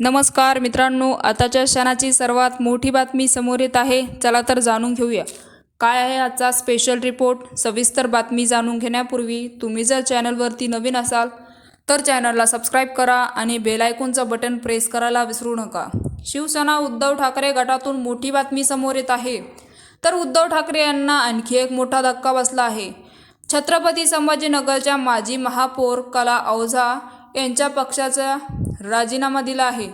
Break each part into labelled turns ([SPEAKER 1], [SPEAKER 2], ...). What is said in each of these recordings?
[SPEAKER 1] नमस्कार मित्रांनो आताच्या क्षणाची सर्वात मोठी बातमी समोर येत आहे. चला तर जाणून घेऊया. काय आहे आजचा स्पेशल रिपोर्ट सविस्तर बातमी जाणून घेण्यापूर्वी तुम्ही जर चॅनलवरती नवीन असाल तर चॅनलला सबस्क्राईब करा आणि बेलायकॉनचं बटन प्रेस करायला विसरू नका. शिवसेना उद्धव ठाकरे गटातून मोठी बातमी समोर येत आहे. तर उद्धव ठाकरे यांना आणखी एक मोठा धक्का बसला आहे. छत्रपती संभाजीनगरच्या माजी महापौर कला औझा यांच्या पक्षाच्या राजीनामा दिला आहे.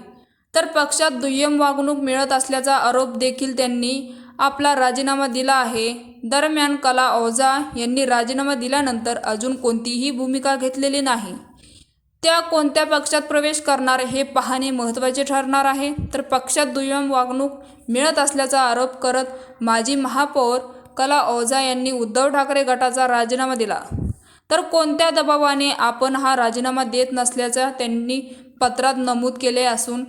[SPEAKER 1] तर पक्षात दुय्यम वागणूक मिळत असल्याचा आरोप देखील त्यांनी आपला राजीनामा दिला आहे. दरम्यान कला औझा यांनी राजीनामा दिल्यानंतर अजून कोणतीही भूमिका घेतलेली नाही. त्या कोणत्या पक्षात प्रवेश करणार हे पाहणे महत्त्वाचे ठरणार आहे. तर पक्षात दुय्यम वागणूक मिळत असल्याचा आरोप करत माजी महापौर कला ओझा यांनी उद्धव ठाकरे गटाचा राजीनामा दिला. तर कोणत्या दबावाने आपण हा राजीनामा देत नसल्याचा त्यांनी पत्रात नमूद केले असून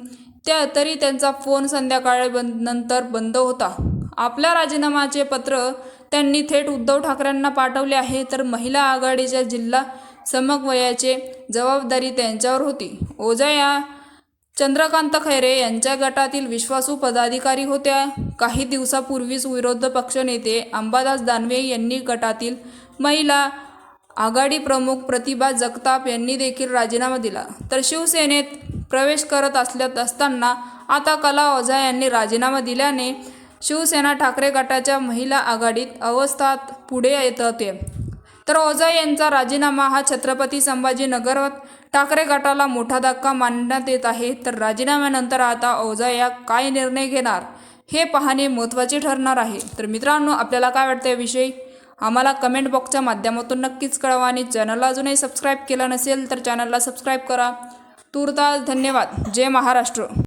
[SPEAKER 1] त्या तरी त्यांचा फोन संध्याकाळी बंद नंतर बंद होता. आपल्या राजीनाम्याचे पत्र त्यांनी थेट उद्धव ठाकरेंना पाठवले आहे तर महिला आघाडीच्या जिल्हा समकवयाचे जबाबदारी त्यांच्यावर होती. ओझा या चंद्रकांत खैरे यांच्या गटातील विश्वासू पदाधिकारी होत्या. काही दिवसापूर्वीच विरोध पक्षनेते अंबादास दानवे यांनी गटातील महिला आघाडी प्रमुख प्रतिभा जगताप यांनी देखील राजीनामा दिला. तर शिवसेनेत प्रवेश करत असल्यात असताना आता कला ओझा यांनी राजीनामा दिल्याने शिवसेना ठाकरे गटाच्या महिला आघाडीत अवस्थात पुढे येत होते. तर ओझा यांचा राजीनामा हा छत्रपती संभाजीनगर ठाकरे गटाला मोठा धक्का मानण्यात येत आहे. तर राजीनाम्यानंतर आता ओझा या काय निर्णय घेणार हे पाहणे महत्त्वाचे ठरणार आहे. तर मित्रांनो आपल्याला काय वाटतं याविषयी आम्हाला कमेंट बॉक्सच्या माध्यमातून नक्कीच कळवा आणि चॅनलला अजूनही सबस्क्राईब केलं नसेल तर चॅनलला सबस्क्राईब करा. तुर्तास धन्यवाद. जय महाराष्ट्र.